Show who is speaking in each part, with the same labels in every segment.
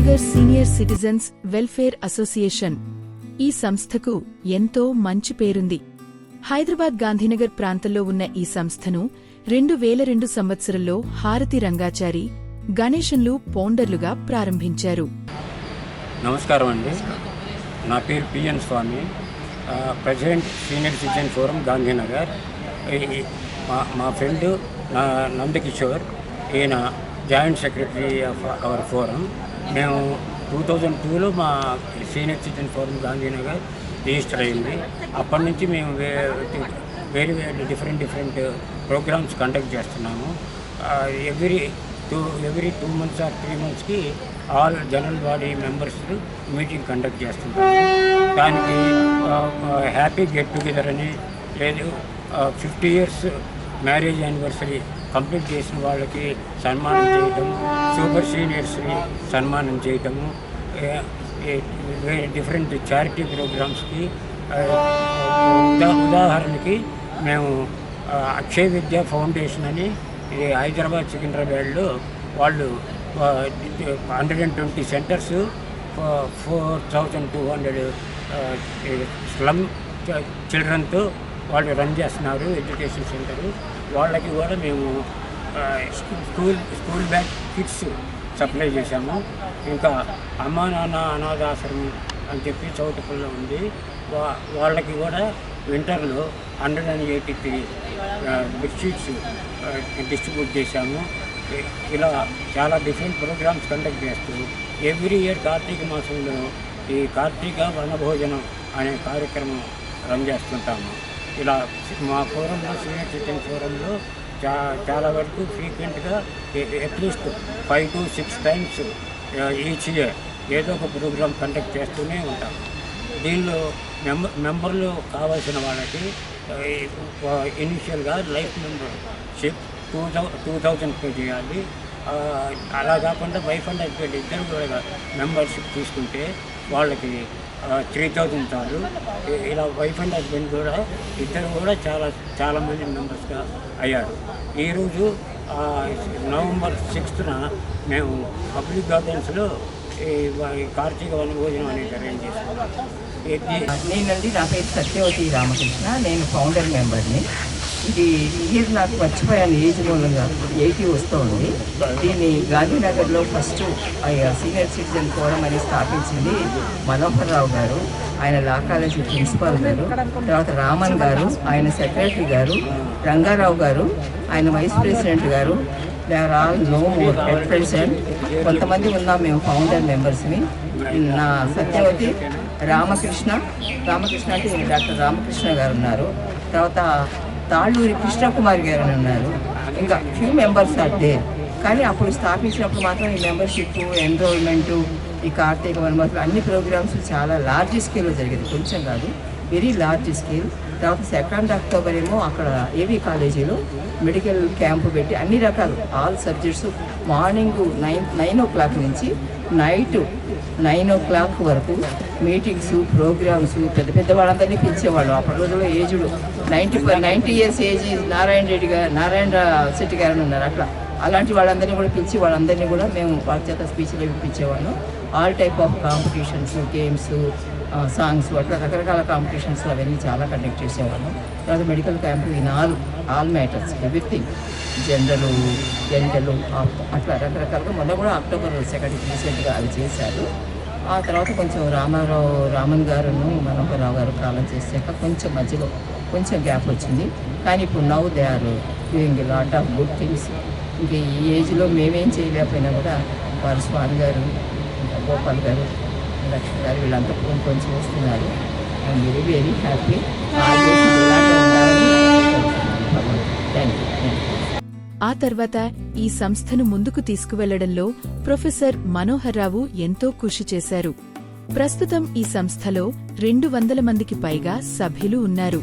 Speaker 1: Gandhinagar senior citizens welfare association ఈ సంస్థకు ఎంతో మంచి పేరుంది. హైదరాబాద్ గాంధీనగర్ ప్రాంతంలో ఉన్న ఈ సంస్థను రెండు వేల రెండు సంవత్సరంలో హారతి రంగాచారి గణేశన్లు పౌండర్లుగా ప్రారంభించారు.
Speaker 2: నమస్కారం అండి. నా పేరు PN Swamy. Present senior citizen forum Gandhinagar. మా మా ఫ్రెండ్ నా నందకిషోర్. ఈయన joint secretary of our forum. మేము టూ థౌజండ్ టూలో మా senior citizen forum Gandhinagar register అయింది. అప్పటి నుంచి మేము వే వేరే వేరే డిఫరెంట్ డిఫరెంట్ ప్రోగ్రామ్స్ కండక్ట్ చేస్తున్నాము. Every two every two months or three మంత్స్కి all general body members meeting conduct చేస్తుంటారు దానికి హ్యాపీ గెట్ టుగెదర్ అని లేదు. Fifty years marriage anniversary complete చేసిన వాళ్ళకి సన్మానం చేయటం సూపర్ సీనియర్స్ని సన్మానం చేయటము డిఫరెంట్ చారిటీ ప్రోగ్రామ్స్కి ఉదాహరణకి మేము అక్షయ విద్య ఫౌండేషన్ అని ఇది హైదరాబాద్ సికింద్రాబాద్లో వాళ్ళు hundred and twenty centers four thousand two hundred slum చిల్డ్రన్తో వాళ్ళు రన్ చేస్తున్నారు ఎడ్యుకేషన్ సెంటర్. వాళ్ళకి కూడా మేము school school bag kits supply చేశాము. ఇంకా అమ్మా నాన్న అనాథాశ్రమం అని చెప్పి చౌటపల్లిలో ఉంది. వా వాళ్ళకి కూడా వింటర్లో hundred and eighty three bedsheets distribute చేశాము. ఇలా చాలా డిఫరెంట్ ప్రోగ్రామ్స్ కండక్ట్ చేస్తూ ఎవ్రీ ఇయర్ కార్తీక మాసంలో ఈ కార్తీక వనభోజనం అనే కార్యక్రమం రన్ చేస్తుంటాము. ఇలా మా ఫోరంలో సీనియర్ సిటిజన్ ఫోరంలో చా చాలా వరకు ఫ్రీక్వెంట్గా at least five to six times each year ఏదో ఒక ప్రోగ్రామ్ కండక్ట్ చేస్తూనే ఉంటాం. దీనిలో మెంబర్ మెంబర్లు కావాల్సిన వాళ్ళకి ఇనిషియల్గా లైఫ్ మెంబర్షిప్ టూ థౌ టూ థౌజండ్ పే చేయాలి. అలా కాకుండా వైఫ్ అండ్ హస్బెండ్ ఇద్దరు కూడా మెంబర్షిప్ తీసుకుంటే వాళ్ళకి త్రీ థౌజండ్ చాలు ఇలా వైఫ్ అండ్ హస్బెండ్ కూడా ఇద్దరు కూడా చాలా చాలామంది మెంబర్స్గా అయ్యారు. ఈరోజు నవంబర్ సిక్స్త్న మేము పబ్లిక్ గార్డెన్స్లో ఈ కార్తీక వనభోజనం అనేది అరేంజ్ చేసుకున్నాం.
Speaker 3: నేనండి నా పేరు సత్యవతి రామకృష్ణ. నేను ఫౌండర్ మెంబర్ని ఇది ఇయర్ నాకు మర్చిపోయాను ఏజ్ మూలంగా ఎయిటీ వస్తుంది. దీన్ని గాంధీనగర్లో ఫస్ట్ సీనియర్ సిటిజన్ ఫోరం అని స్థాపించింది మనోహర్ రావు గారు. ఆయన లా కాలేజీ ప్రిన్సిపాల్ గారు. తర్వాత రామన్ గారు ఆయన సెక్రటరీ గారు రంగారావు గారు ఆయన వైస్ ప్రెసిడెంట్ గారు. There all no more head president కొంతమంది ఉన్నాం మేము ఫౌండర్ మెంబర్స్ని. నా సత్యవతి రామకృష్ణ రామకృష్ణ అంటే డాక్టర్ రామకృష్ణ గారు ఉన్నారు. తర్వాత తాళ్ళూరి కృష్ణకుమారి గారు అని ఉన్నారు. ఇంకా ఫ్యూ మెంబర్స్ ఆర్ కానీ అప్పుడు స్థాపించినప్పుడు మాత్రం ఈ మెంబర్షిప్ ఎన్రోల్మెంటు ఈ కార్తీక వనమతులు అన్ని ప్రోగ్రామ్స్ చాలా లార్జ్ స్కేల్లో జరిగేది. కొంచెం కాదు వెరీ లార్జ్ స్కేల్ తర్వాత సెకండ్ అక్టోబర్ ఏమో అక్కడ ఏవీ కాలేజీలో మెడికల్ క్యాంపు పెట్టి అన్ని రకాలు all subjects morning nine nine o'clock నుంచి నైట్ నైన్ ఓ క్లాక్ వరకు మీటింగ్స్ ప్రోగ్రామ్స్ పెద్ద పెద్ద వాళ్ళందరినీ పిలిచేవాళ్ళు. అప్పటి రోజుల్లో aged ninety ninety years age Narayana Reddy గారు నారాయణ శెట్టి గారు ఉన్నారు అట్లా. అలాంటి వాళ్ళందరినీ కూడా పిలిచి వాళ్ళందరినీ కూడా మేము వాళ్ళ చేత స్పీచ్లు ఇప్పించేవాళ్ళం. All type of competitions games songs అట్లా రకరకాల కాంపిటీషన్స్ అవన్నీ చాలా కండక్ట్ చేసేవాళ్ళం. తర్వాత medical camp in all all matters everything. General ఎండలు అట్లా రకరకాలుగా మొన్న కూడా అక్టోబర్ సెకండ్ రీసెంట్గా అవి చేశారు. ఆ తర్వాత కొంచెం రామారావు రామన్ గారును మనోహరరావు గారు కాలం చేశాక కొంచెం మధ్యలో కొంచెం గ్యాప్ వచ్చింది. కానీ ఇప్పుడు నవ్వు they are doing lot of good things. ఇంక ఈ ఏజ్లో మేమేం చేయలేకపోయినా కూడా వారు స్వామి గారు గోపాల్ గారు లక్ష్మి గారు వీళ్ళంతా కొంచెం కొంచెం వస్తున్నారు I'm very very happy thank you thank you
Speaker 1: ఆ తర్వాత ఈ సంస్థను ముందుకు తీసుకువెళ్ళడంలో ప్రొఫెసర్ మనోహర్ రావు ఎంతో కృషి చేశారు. ప్రస్తుతం ఈ సంస్థలో రెండు వందల మందికి పైగా సభ్యులు ఉన్నారు.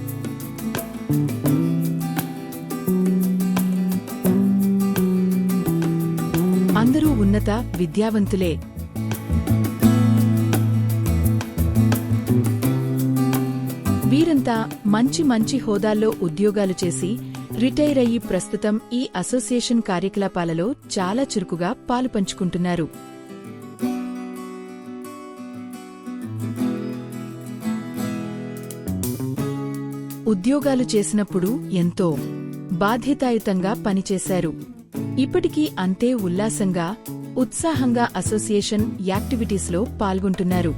Speaker 1: అందరూ ఉన్నత విద్యావంతులే. వీరంతా మంచి మంచి హోదాల్లో ఉద్యోగాలు చేసి రిటైర్ అయ్యి ప్రస్తుతం ఈ అసోసియేషన్ కార్యకలాపాలలో చాలా చురుకుగా పాలు పంచుకుంటున్నారు. ఉద్యోగాలు చేసినప్పుడు ఎంతో బాధ్యతాయుతంగా పనిచేశారు. ఇప్పటికీ అంతే ఉల్లాసంగా ఉత్సాహంగా అసోసియేషన్ యాక్టివిటీస్లో పాల్గొంటున్నారు.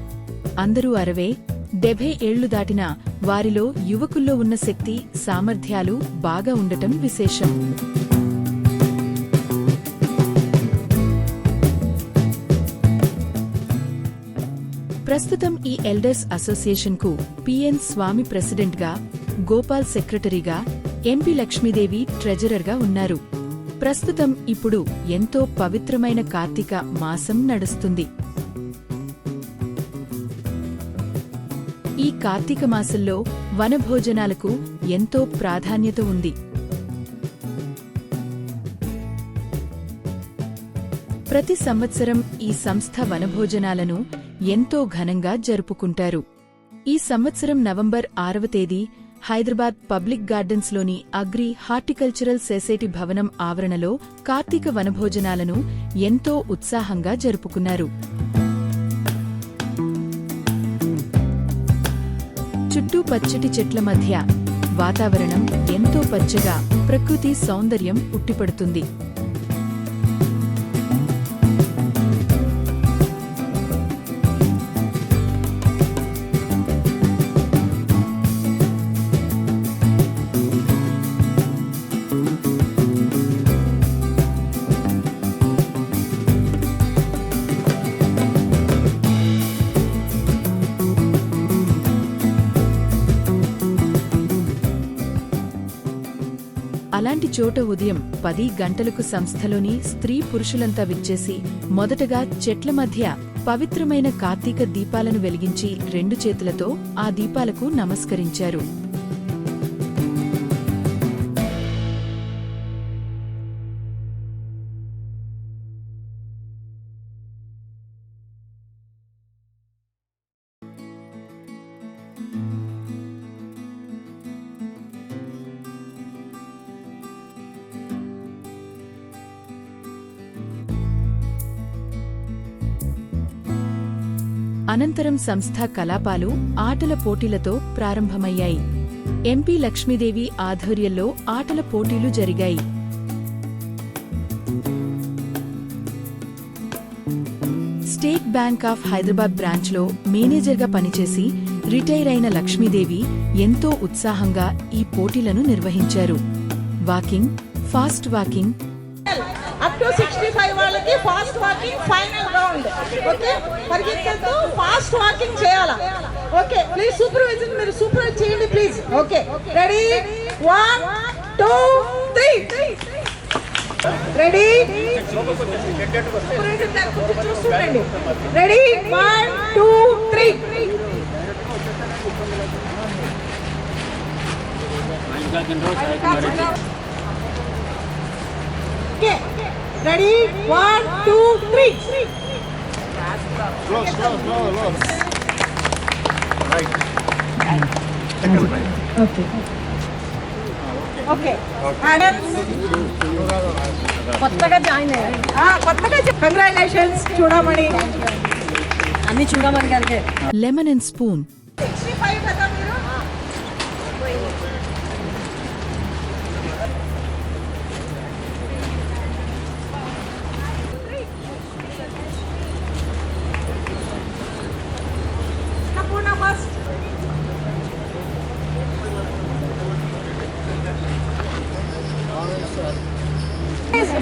Speaker 1: అందరూ అరవే డెభై ఏళ్ళు దాటిన వారిలో యువకుల్లో ఉన్న శక్తి సామర్థ్యాలు బాగా ఉండటం విశేషం. ప్రస్తుతం ఈ ఎల్డర్స్ అసోసియేషన్కు పిఎన్ స్వామి ప్రెసిడెంట్గా గోపాల్ సెక్రటరీగా ఎంపీ లక్ష్మీదేవి ట్రెజరర్గా ఉన్నారు. ప్రస్తుతం ఇప్పుడు ఎంతో పవిత్రమైన కార్తీక మాసం నడుస్తుంది. ఈ కార్తీక మాసంలో వనభోజనాలకు ఎంతో ప్రాధాన్యత ఉంది. ప్రతి సంవత్సరం ఈ సంస్థ వనభోజనాలను ఎంతో ఘనంగా జరుపుకుంటారు. ఈ సంవత్సరం నవంబర్ ఆరవ తేదీ హైదరాబాద్ పబ్లిక్ గార్డెన్స్లోని అగ్రి హార్టికల్చరల్ సొసైటీ భవనం ఆవరణలో కార్తీక వనభోజనాలను ఎంతో ఉత్సాహంగా జరుపుకున్నారు. చుట్టూ పచ్చటి చెట్ల మధ్య వాతావరణం ఎంతో పచ్చగా ప్రకృతి సౌందర్యం ఉట్టిపడుతుంది. అలాంటి చోట ఉదయం పది గంటలకు సంస్థలోని స్త్రీ పురుషులంతా విచ్చేసి మొదటగా చెట్ల మధ్య పవిత్రమైన కార్తీక దీపాలను వెలిగించి రెండు చేతులతో ఆ దీపాలకు నమస్కరించారు. అనంతరం సంస్థ కలాపాలు ఆటల పోటీలతో ప్రారంభమయ్యాయి. ఎంపీ లక్ష్మీదేవి ఆధ్వర్యంలో ఆటల పోటీలు జరిగాయి. స్టేట్ బ్యాంక్ ఆఫ్ హైదరాబాద్ బ్రాంచ్లో మేనేజర్గా పనిచేసి రిటైర్ అయిన లక్ష్మీదేవి ఎంతో ఉత్సాహంగా ఈ పోటీలను నిర్వహించారు. Walking fast walking
Speaker 4: up to sixty five వాళ్ళకి ఫాస్ట్ వాకింగ్ ఫైనల్ ఓకే? పరిగెత్తుతూ ఫాస్ట్ వాకింగ్ చేయాలా? ఓకే ప్లీజ్ సూపర్వైజర్ మీరు సూపర్వైజ్ చేయండి please okay ready one two three ready చూస్తుండండి. Ready one two three okay ready one two three okay okay కొత్తగా join అయ్యారు ఆ, కొత్తగా congratulations చూడమని
Speaker 5: అన్ని చూడమని కలిగే
Speaker 1: lemon and spoon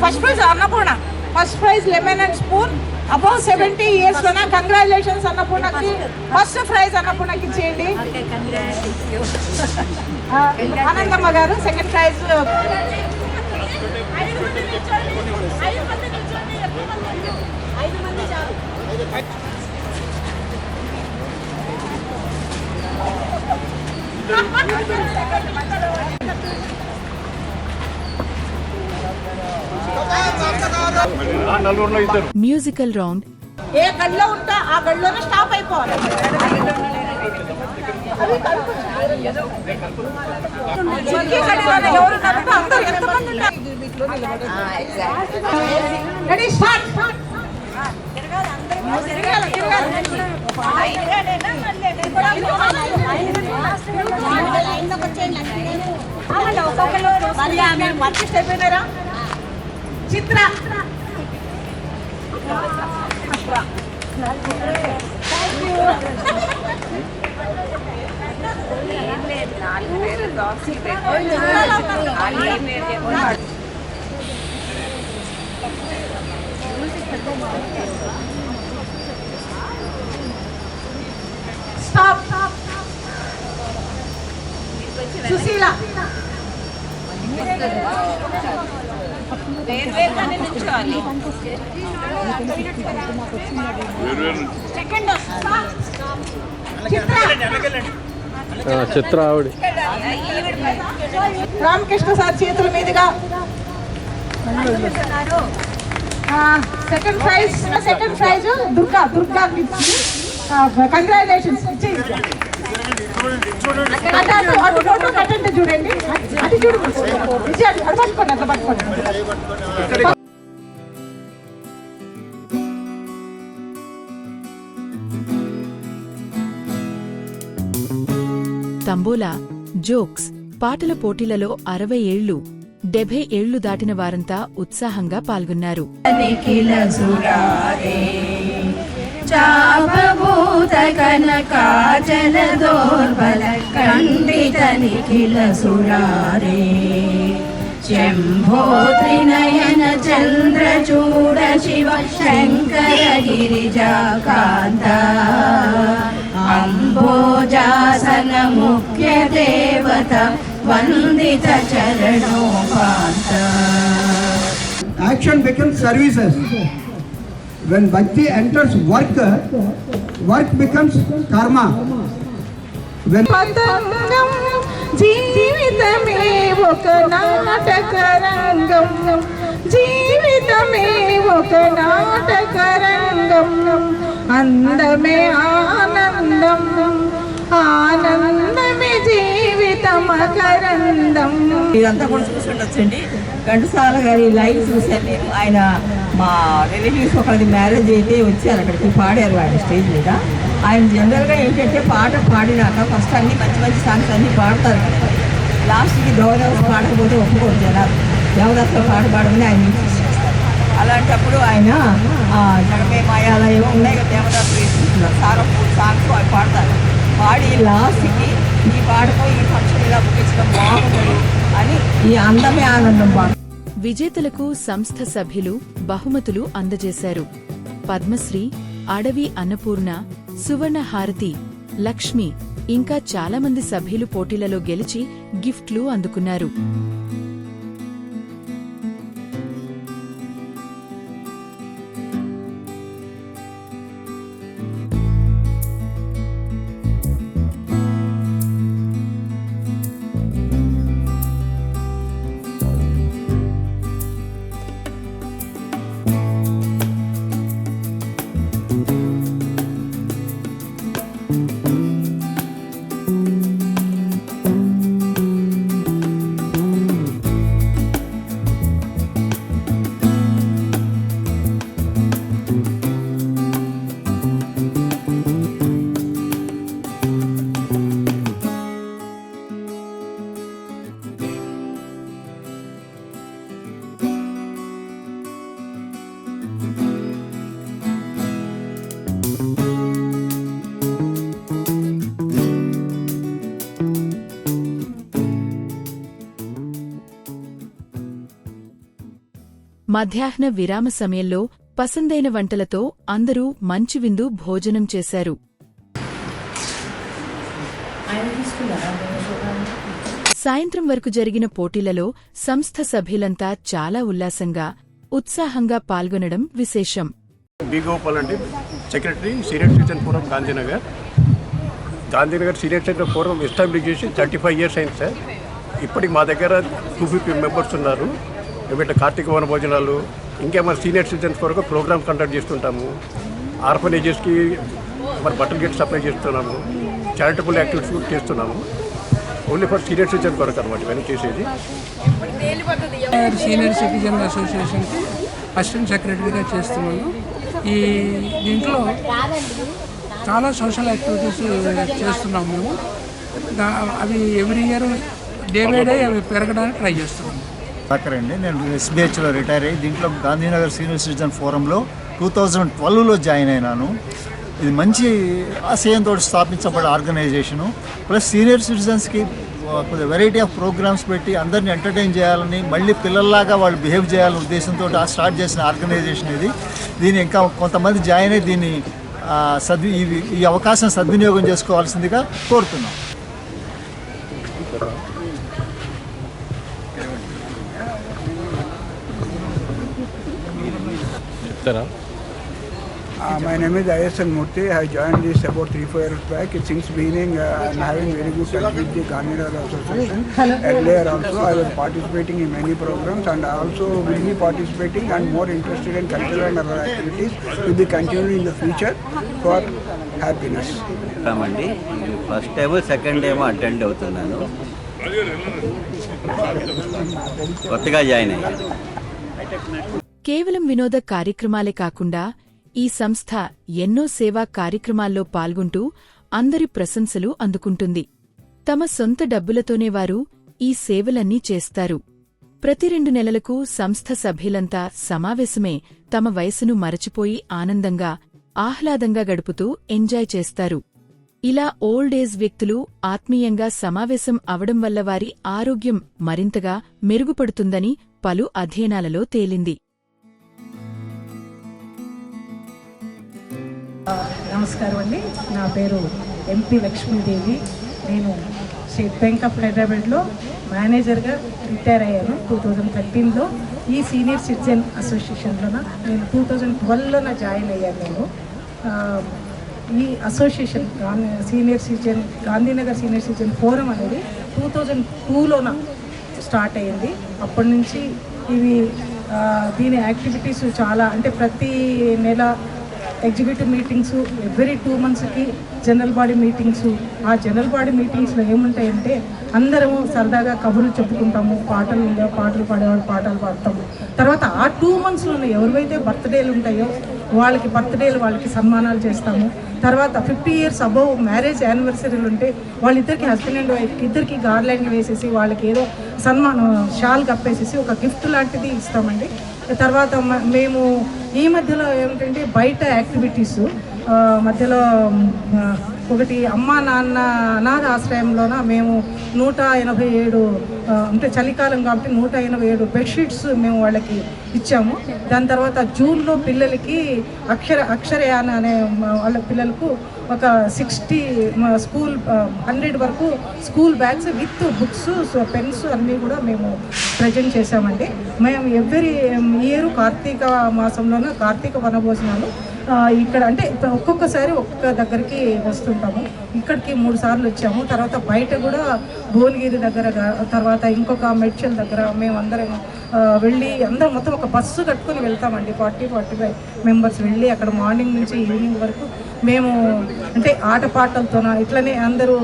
Speaker 4: first prize Annapurna first prize lemon and spoon above seventy years లోన congratulations అన్నపూర్ణకి ఫస్ట్ ప్రైజ్ అన్నపూర్ణకి ఇచ్చేయండి ఆ, ఆనందమ్మ గారు సెకండ్ ప్రైజ్
Speaker 1: మ్యూజికల్ రౌండ్
Speaker 4: ఏ గడిలో ఉంటా ఆ గడిలోనే స్టాప్ అయిపోవాలి. చిక్కి గడిలోనే ఎవరు నడుపుతా అందరూ ఎంతమంది ఉంటారు రెడీ స్టార్ట్ అయిపోయినారా చిత్ర స్టాప్ సుశీల సెకండ్ చిత్ర.
Speaker 6: చిత్ర ఆవిడ.
Speaker 4: రామకృష్ణ సార్ చేతుల మీదుగా. Second prize second prize Durga Durga congratulations అటు చూడండి చూడు పట్టుకోండి అట్లా పట్టుకోండి
Speaker 1: తంబోలా జోక్స్ పాటల పోటీలలో అరవై ఏళ్ళు డెబ్బై ఏళ్ళు దాటిన వారంతా ఉత్సాహంగా పాల్గొన్నారు.
Speaker 7: చాపభూత కనకాచల దోర్బల ఖండిత నిఖిల సురారే. శంభో త్రినయన చంద్రచూడ శివ శంకర గిరిజా కాంత అంబోజాసన ముఖ్య దేవత వందిత చరణోపాంత.
Speaker 8: Action become services When bhakti enters work, work becomes karma. When
Speaker 4: జీవితమే ఒక నాటక రంగం జీవితమే ఒక నాటక రంగం అందమే ఆనందం ఆనందమే జీవితం మకరందం
Speaker 9: మీరంతా కూడా చూసి ఉండొచ్చండి ఘంటసాల గారి లైవ్ చూశాను నేను. ఆయన మా రిలేటివ్స్ ఒకరిది మ్యారేజ్ అయితే వచ్చారు అక్కడికి పాడారు ఆయన స్టేజ్ మీద. ఆయన జనరల్గా ఏంటంటే పాట పాడినాక ఫస్ట్ అన్ని మంచి మంచి సాంగ్స్ అన్నీ పాడతారు కదా. లాస్ట్కి దేవదాస్ పాడకపోతే ఒప్పుకోరు జనాలు. దేవదాస్లో పాట పాడమని ఆయన చేస్తారు. అలాంటప్పుడు ఆయన జడమే జగమే మాయాల ఏమో ఉన్నాయి కదా దేవదాస్ వేసుకుంటున్నారు. సారపూర్ సాంగ్స్ అవి పాడతారు. పాడి లాస్ట్కి ఈ పాటతో ఈ ఫంక్షన్ ఇలా ముగించడం బాగుంది అని ఈ అందమే ఆనందం పాట
Speaker 1: విజేతలకు సంస్థ సభ్యులు బహుమతులు అందజేశారు. పద్మశ్రీ అడవి అన్నపూర్ణ సువర్ణ హారతి లక్ష్మి ఇంకా చాలా మంది సభ్యులు పోటీలలో గెలిచి గిఫ్ట్లు అందుకున్నారు. మధ్యాహ్న విరామ సమయంలో పసందైన వంటలతో అందరూ మంచి విందు భోజనం చేశారు. సాయంత్రం వరకు జరిగిన పోటీలలో సంస్థ సభ్యులంతా చాలా ఉల్లాసంగా ఉత్సాహంగా పాల్గొనడం విశేషం.
Speaker 6: బి గోపాల్ అండి secretary senior citizen forum Gandhinagar. Gandhinagar senior citizen forum establish చేసి థర్టీ ఫైవ్ ఇయర్స్ అయింది సార్. ఇప్పటికి మా దగ్గర టూ ఫిఫ్టీ మెంబర్స్ ఉన్నారు. వీటి కార్తీక వన భోజనాలు ఇంకేమైనా సీనియర్ సిటిజన్స్ కొరకు ప్రోగ్రామ్ కండక్ట్ చేస్తుంటాము. ఆర్ఫనేజెస్కి మరి బట్టలు గిట్ సప్లై చేస్తున్నాము. చారిటబుల్ యాక్టివిటీస్ కూడా చేస్తున్నాము. ఓన్లీ ఫర్ సీనియర్ సిటిజన్ కొరకు అనమాట ఇవన్నీ చేసేది.
Speaker 10: సీనియర్ సిటిజన్ అసోసియేషన్కి అసిస్టెంట్ సెక్రటరీగా చేస్తున్నాను. ఈ దీంట్లో చాలా సోషల్ యాక్టివిటీస్ చేస్తున్నాం మేము. అవి every year day by day అవి పెరగడానికి ట్రై చేస్తున్నాము.
Speaker 11: డాక్టర్ అండి. నేను ఎస్బీహెచ్లో రిటైర్ అయ్యి దీంట్లో గాంధీనగర్ సీనియర్ సిటిజన్ ఫోరంలో టూ థౌజండ్ ట్వెల్వ్లో జాయిన్ అయినాను. ఇది మంచి ఆశయంతో స్థాపించబడే ఆర్గనైజేషను. ప్లస్ సీనియర్ సిటిజన్స్కి వెరైటీ ఆఫ్ ప్రోగ్రామ్స్ పెట్టి అందరిని ఎంటర్టైన్ చేయాలని మళ్ళీ పిల్లల్లాగా వాళ్ళు బిహేవ్ చేయాలనే ఉద్దేశంతో స్టార్ట్ చేసిన ఆర్గనైజేషన్ ఇది. దీన్ని ఇంకా కొంతమంది జాయిన్ అయ్యి దీన్ని సద్వి ఈ అవకాశం సద్వినియోగం చేసుకోవాల్సిందిగా కోరుతున్నాం.
Speaker 12: Uh, my name is ISN Murthy. I joined this about three, four years back. Since beginning, uh, I'm having very good touch with the Gandhinagar Association. Earlier also, I was participating in many programs and I also will be participating and more interested in cultural and other activities will be continuing in the future for happiness.
Speaker 13: అండి first time second time attend అవుతున్నాను కొత్తగా join అయ్యాను
Speaker 1: కేవలం వినోద కార్యక్రమాలే కాకుండా ఈ సంస్థ ఎన్నో సేవా కార్యక్రమాల్లో పాల్గొంటూ అందరి ప్రశంసలు అందుకుంటుంది. తమ సొంత డబ్బులతోనే వారు ఈ సేవలన్నీ చేస్తారు. ప్రతి రెండు నెలలకు సంస్థ సభ్యులంతా సమావేశమే తమ వయసును మరచిపోయి ఆనందంగా ఆహ్లాదంగా గడుపుతూ ఎంజాయ్ చేస్తారు. ఇలా ఓల్డ్ ఏజ్ వ్యక్తులు ఆత్మీయంగా సమావేశం అవడం వల్ల వారి ఆరోగ్యం మరింతగా మెరుగుపడుతుందని పలు అధ్యయనాలలో తేలింది.
Speaker 4: నమస్కారం అండి. నా పేరు ఎంపీ లక్ష్మీదేవి. నేను స్టేట్ బ్యాంక్ ఆఫ్ హైదరాబాద్లో మేనేజర్గా రిటైర్ అయ్యాను టూ థౌజండ్ థర్టీన్లో. ఈ సీనియర్ సిటిజన్ అసోసియేషన్లోన నేను టూ థౌజండ్ ట్వెల్వ్లోన జాయిన్ అయ్యాను నేను. ఈ association senior citizen Gandhinagar senior citizen forum అనేది టూ థౌజండ్ టూలోన స్టార్ట్ అయ్యింది. అప్పటి నుంచి ఇవి దీని యాక్టివిటీస్ చాలా అంటే ప్రతి నెల ఎగ్జిక్యూటివ్ మీటింగ్స్ ఎవ్రీ టూ మంత్స్కి జనరల్ బాడీ మీటింగ్స్. ఆ జనరల్ బాడీ మీటింగ్స్లో ఏముంటాయంటే అందరము సరదాగా కబుర్లు చెప్పుకుంటాము పాటలు ఉండే పాటలు పాడేవాళ్ళు పాటలు పాడతాము. తర్వాత ఆ టూ మంత్స్లో ఎవరివైతే బర్త్డేలు ఉంటాయో వాళ్ళకి బర్త్డేలు వాళ్ళకి సన్మానాలు చేస్తాము. తర్వాత ఫిఫ్టీ ఇయర్స్ అబౌవ్ మ్యారేజ్ యానివర్సరీలు ఉంటే వాళ్ళిద్దరికి హస్బెండ్ అండ్ వైఫ్కి ఇద్దరికి గార్లాండ్ వేసేసి వాళ్ళకి ఏదో సన్మానం షాల్ కప్పేసేసి ఒక గిఫ్ట్ లాంటిది ఇస్తామండి. తర్వాత మ- మేము ఈ మధ్యలో ఏమిటంటే బయట యాక్టివిటీస్ మధ్యలో ఒకటి అమ్మ నాన్న అనాథ ఆశ్రయంలోన మేము నూట ఎనభై ఏడు అంటే చలికాలం కాబట్టి నూట ఎనభై ఏడు బెడ్షీట్స్ మేము వాళ్ళకి ఇచ్చాము. దాని తర్వాత జూన్లో పిల్లలకి అక్షర అక్షరయాన అనే వాళ్ళ పిల్లలకు ఒక సిక్స్టీ స్కూల్ హండ్రెడ్ వరకు school bags with books pens అన్నీ కూడా మేము ప్రజెంట్ చేశామండి. మేము ఎవ్రీ ఇయర్ కార్తీక మాసంలోన కార్తీక వనభోజనాలు ఇక్కడ అంటే ఒక్కొక్కసారి ఒక్కొక్క దగ్గరికి వస్తుంటాము. ఇక్కడికి మూడు సార్లు వచ్చాము. తర్వాత బయట కూడా భువనగిరి దగ్గర తర్వాత ఇంకొక మెడ్చల్ దగ్గర మేమందరం అందరం వెళ్ళి అందరం మొత్తం ఒక బస్సు కట్టుకొని వెళ్తామండి. ఫార్టీ ఫార్టీ ఫైవ్ మెంబర్స్ వెళ్ళి అక్కడ మార్నింగ్ నుంచి ఈవినింగ్ వరకు మేము అంటే ఆటపాటలతోన ఇట్లనే అందరూ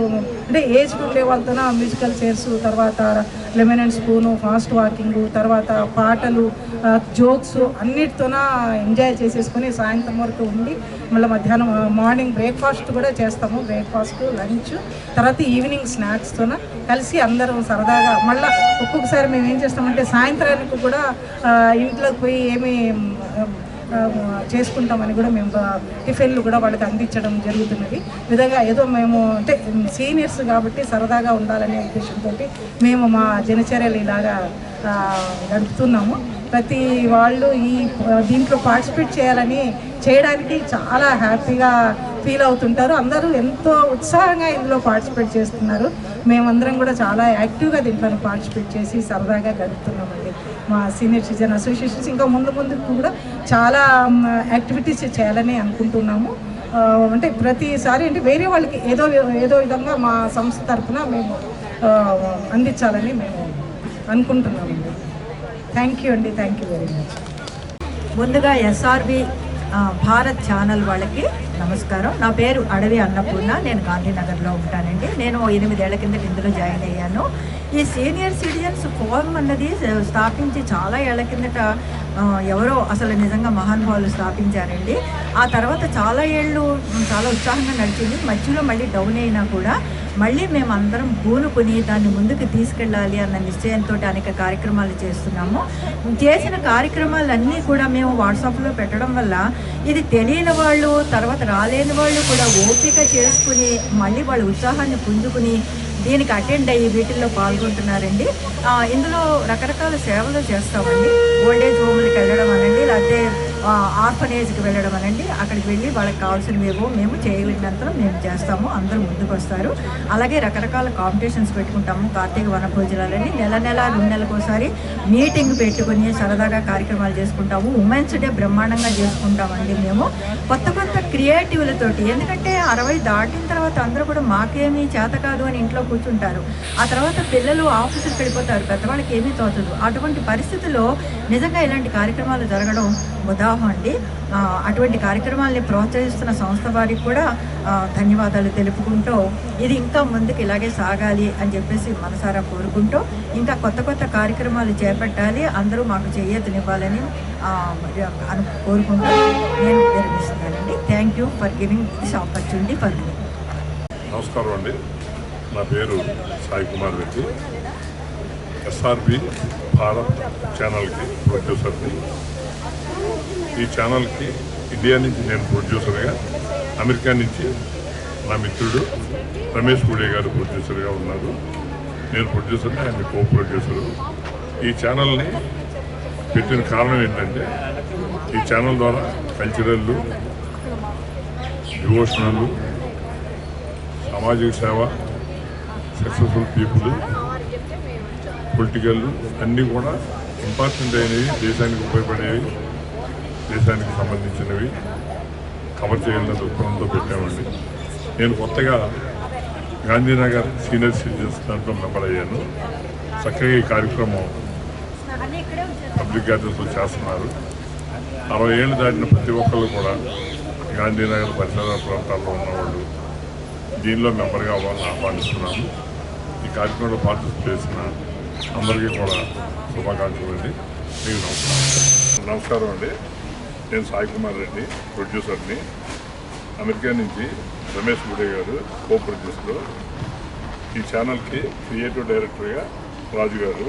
Speaker 4: అంటే ఏజ్ ఉండే వాళ్ళతోన మ్యూజికల్ చైర్స్ తర్వాత lemon and spoon fast walking తర్వాత పాటలు జోక్స్ అన్నిటితోన ఎంజాయ్ చేసేసుకొని సాయంత్రం వరకు ఉండి మళ్ళీ మధ్యాహ్నం మార్నింగ్ బ్రేక్ఫాస్ట్ కూడా చేస్తాము. బ్రేక్ఫాస్ట్ లంచ్ తర్వాత ఈవినింగ్ స్నాక్స్తోన కలిసి అందరం సరదాగా మళ్ళీ ఒక్కొక్కసారి మేము ఏం చేస్తామంటే సాయంత్రానికి కూడా ఇంట్లోకి పోయి ఏమి చేసుకుంటామని కూడా మేము టిఫిన్లు కూడా వాళ్ళకి అందించడం జరుగుతున్నది. విధంగా ఏదో మేము అంటే సీనియర్స్ కాబట్టి సరదాగా ఉండాలనే ఉద్దేశంతో మేము మా దినచర్యలు ఇలాగా గడుపుతున్నాము. ప్రతి వాళ్ళు ఈ దీంట్లో పార్టిసిపేట్ చేయాలని చేయడానికి చాలా హ్యాపీగా ఫీల్ అవుతుంటారు. అందరూ ఎంతో ఉత్సాహంగా ఇందులో పార్టిసిపేట్ చేస్తున్నారు. మేమందరం కూడా చాలా యాక్టివ్గా దీంట్లో పార్టిసిపేట్ చేసి సరదాగా గడుపుతున్నామండి. మా సీనియర్ సిటిజన్ అసోసియేషన్స్ ఇంకా ముందు ముందు కూడా చాలా యాక్టివిటీస్ చేయాలని అనుకుంటున్నాము. అంటే ప్రతిసారి అంటే వేరే వాళ్ళకి ఏదో ఏదో విధంగా మా సంస్థ తరఫున మేము అందించాలని మేము అనుకుంటున్నామండి. థ్యాంక్ యూ అండి థ్యాంక్ యూ వెరీ మచ్
Speaker 14: ముందుగా ఎస్ఆర్బి భారత్ ఛానల్ వాళ్ళకి నమస్కారం. నా పేరు అడవి అన్నపూర్ణ. నేను గాంధీనగర్లో ఉంటానండి. నేను ఎనిమిదేళ్ళ కింద ఇందులో జాయిన్ అయ్యాను. ఈ సీనియర్ సిటిజన్స్ ఫోరం అన్నది స్థాపించి చాలా ఏళ్ళ కిందట ఎవరో అసలు నిజంగా మహానుభావులు స్థాపించారండి. ఆ తర్వాత చాలా ఏళ్ళు చాలా ఉత్సాహంగా నడిచింది. మధ్యలో మళ్ళీ డౌన్ అయినా కూడా మళ్ళీ మేము అందరం పూనుకుని దాన్ని ముందుకు తీసుకెళ్ళాలి అన్న నిశ్చయంతో అనేక కార్యక్రమాలు చేస్తున్నాము. చేసిన కార్యక్రమాలన్నీ కూడా మేము వాట్సాప్లో పెట్టడం వల్ల ఇది తెలియని వాళ్ళు తర్వాత రాలేని వాళ్ళు కూడా ఓపిక చేసుకుని మళ్ళీ వాళ్ళ ఉత్సాహాన్ని పుంజుకుని దీనికి అటెండ్ అయ్యి వీటిల్లో పాల్గొంటున్నారండి. ఇందులో రకరకాల సేవలు చేస్తామండి. ఓల్డేజ్ హోమ్లకు వెళ్ళడం అనండి లేకపోతే ఆర్ఫనేజ్కి వెళ్ళడం అనండి. అక్కడికి వెళ్ళి వాళ్ళకి కావాల్సినవి ఏవో మేము చేయగలిగినంత మేము చేస్తాము. అందరూ ముందుకు వస్తారు అలాగే రకరకాల కాంపిటీషన్స్ పెట్టుకుంటాము కార్తీక వన భోజనాలని నెల నెల రెండు నెలలకు ఒకసారి మీటింగ్ పెట్టుకుని సరదాగా కార్యక్రమాలు చేసుకుంటాము. ఉమెన్స్ డే బ్రహ్మాండంగా చేసుకుంటామండి మేము. కొత్త కొత్త క్రియేటివ్లతోటి ఎందుకంటే అరవై దాటిన తర్వాత అందరూ కూడా మాకేమీ చేత కాదు అని ఇంట్లో కూర్చుంటారు. ఆ తర్వాత పిల్లలు ఆఫీసుకి వెళ్ళిపోతారు. పెద్దవాళ్ళకి ఏమీ తోచదు. అటువంటి పరిస్థితుల్లో నిజంగా ఇలాంటి కార్యక్రమాలు జరగడం ఉదా ఉత్సాహం అండి. అటువంటి కార్యక్రమాల్ని ప్రోత్సహిస్తున్న సంస్థ వారికి కూడా ధన్యవాదాలు తెలుపుకుంటూ ఇది ఇంకా ముందుకు ఇలాగే సాగాలి అని చెప్పేసి మనసారా కోరుకుంటూ ఇంకా కొత్త కొత్త కార్యక్రమాలు చేపట్టాలి అందరూ మాకు చేయతనివ్వాలని అను కోరుకుంటూ నేను విరమిస్తున్నానండి. Thank you for giving this opportunity for me
Speaker 15: నమస్కారం అండి. నా పేరు సాయి కుమార్ రెడ్డి. ఎస్ఆర్బి భారత్ ఛానల్కి ప్రొడ్యూసర్ని ఈ ఛానల్కి ఇండియా నుంచి నేను ప్రొడ్యూసర్గా అమెరికా నుంచి నా మిత్రుడు రమేష్ గుడే గారు ప్రొడ్యూసర్గా ఉన్నారు. నేను ప్రొడ్యూసర్ని ఆయన కో ప్రొడ్యూసరు ఈ ఛానల్ని పెట్టిన కారణం ఏంటంటే ఈ ఛానల్ ద్వారా కల్చరల్లు డివోషనల్లు సామాజిక సేవ సక్సెస్ఫుల్ పీపుల్ పొలిటికల్ అన్నీ కూడా ఇంపార్టెంట్ అయినవి దేశానికి ఉపయోగపడేవి. దేశానికి సంబంధించినవి. కవర్ చేయాలన్న దృక్పథంతో పెట్టామండి. నేను కొత్తగా గాంధీనగర్ సీనియర్ సిటిజన్స్ దాంట్లో మెంబర్ అయ్యాను చక్కగా ఈ కార్యక్రమం పబ్లిక్ గార్డెన్స్లో చేస్తున్నారు. అరవై ఏళ్ళు దాటిన ప్రతి ఒక్కళ్ళు కూడా గాంధీనగర్ పరిసర ప్రాంతాల్లో ఉన్నవాళ్ళు దీనిలో మెంబర్గా అవ్వాలని ఆహ్వానిస్తున్నాము. ఈ కార్యక్రమంలో పార్టిసిపేట్ చేసిన అందరికీ కూడా శుభాకాంక్షలు అండి మీకు నమస్కారం. నమస్కారం అండి. నేను సాయి కుమార్ రెడ్డి ప్రొడ్యూసర్ని. అమెరికా నుంచి రమేష్ గుడే గారు కో ప్రొడ్యూసర్ ఈ ఛానల్కి క్రియేటివ్ డైరెక్టర్గా రాజు గారు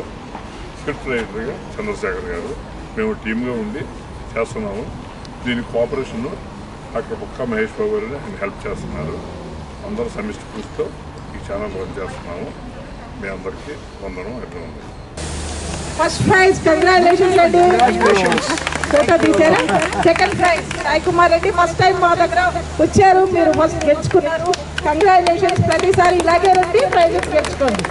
Speaker 15: స్క్రిప్ట్ రైటర్గా చంద్రశేఖర్ గారు. మేము టీమ్గా ఉండి చేస్తున్నాము. దీని కోఆపరేషన్ అక్కడ కుక్క మహేష్ బాబు గారు ఆయన హెల్ప్ చేస్తున్నారు. అందరూ సమిష్టి కృషితో ఈ ఛానల్ రన్ చేస్తున్నాము. మీ అందరికీ వందనం ఎట్లా ఉంది
Speaker 4: ఫస్ట్ ప్రైజ్ కంగ్రాచులేషన్స్ అండి ఫోటో తీసారా? Second prize Sai Kumar Reddy first time మా దగ్గర వచ్చారు. మీరు ఫస్ట్ గెలుచుకున్నారు. కంగ్రాచులేషన్స్ ప్రతిసారి ఇలాగే రండి ప్రైజెస్ గెలుచుకోండి.